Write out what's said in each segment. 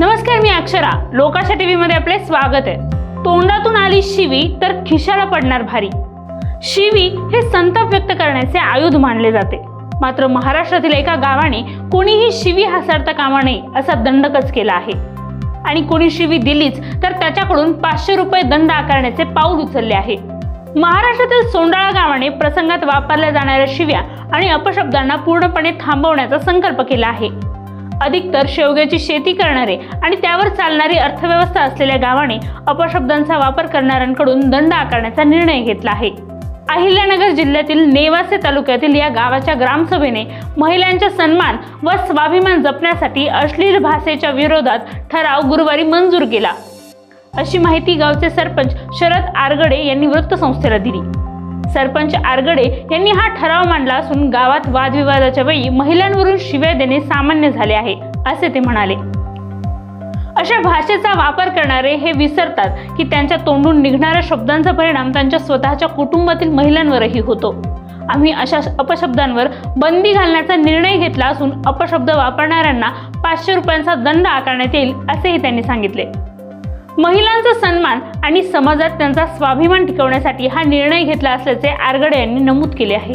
नमस्कार मी अक्षरा. लोकाशा टीव्ही मध्ये आपले स्वागत आहे. तोंडातून आली शिवी तर खिशाला पडणार भारी. शिवी हे संताप व्यक्त करण्याचे आयुध मानले जाते. मात्र महाराष्ट्रातील एका गावाने कोणीही शिवी हासारता कामा नये असा दंडकच केला आहे. आणि कोणी शिवी दिलीच तर त्याच्याकडून पाचशे रुपये दंड आकारण्याचे पाऊल उचलले आहे. महाराष्ट्रातील सोंडाळा गावाने प्रसंगात वापरल्या जाणाऱ्या शिव्या आणि अपशब्दांना पूर्णपणे थांबवण्याचा संकल्प केला आहे. अधिकतर शेवग्याची शेती करणारे आणि त्यावर चालणारी अर्थव्यवस्था असलेल्या गावाने अपशब्दांचा वापर करणाऱ्यांकडून दंड आकारण्याचा निर्णय घेतला आहे. अहिल्यानगर जिल्ह्यातील नेवासे तालुक्यातील या गावाच्या ग्रामसभेने महिलांचा सन्मान व स्वाभिमान जपण्यासाठी अश्लील भाषेच्या विरोधात ठराव गुरुवारी मंजूर केला. अशी माहिती गावचे सरपंच शरद आरगडे यांनी वृत्तसंस्थेला दिली. सरपंच आरगडे यांनी हा ठराव मांडला असून गावात वादविवादाच्या वेळी महिलांवरून शिव्या देणे सामान्य झाले आहे असे ते म्हणाले. अशा भाषेचा वापर करणारे हे विसरतात की त्यांच्या तोंडून निघणाऱ्या शब्दांचा परिणाम त्यांच्या स्वतःच्या कुटुंबातील महिलांवरही होतो. आम्ही अशा अपशब्दांवर बंदी घालण्याचा निर्णय घेतला असून अपशब्द वापरणाऱ्यांना पाचशे रुपयांचा दंड आकारण्यात येईल असेही त्यांनी सांगितले. महिलांचा सन्मान आणि समाजात त्यांचा स्वाभिमान टिकवण्यासाठी हा निर्णय घेतला असल्याचे आरगडे यांनी नमूद केले आहे.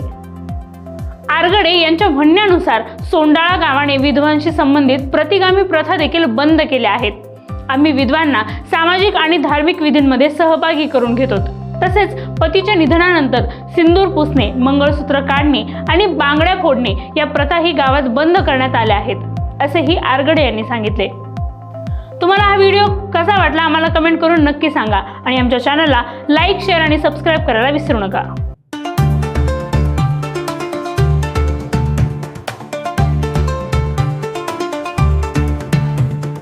आरगडे यांच्या म्हणण्यानुसार सोंडाळा गावाने विधवांशी संबंधित प्रतिगामी प्रथा देखील बंद केल्या आहेत. आम्ही विधवांना सामाजिक आणि धार्मिक विधींमध्ये सहभागी करून घेतो तसेच पतीच्या निधनानंतर सिंदूर पुसणे मंगळसूत्र काढणे आणि बांगड्या फोडणे या प्रथाही गावात बंद करण्यात आल्या आहेत असेही आरगडे यांनी सांगितले. तुम्हाला हा व्हिडिओ कसा वाटला आम्हाला कमेंट करून नक्की सांगा. आणि आमच्या चॅनलला लाईक शेअर आणि सबस्क्राईब करायला विसरू नका.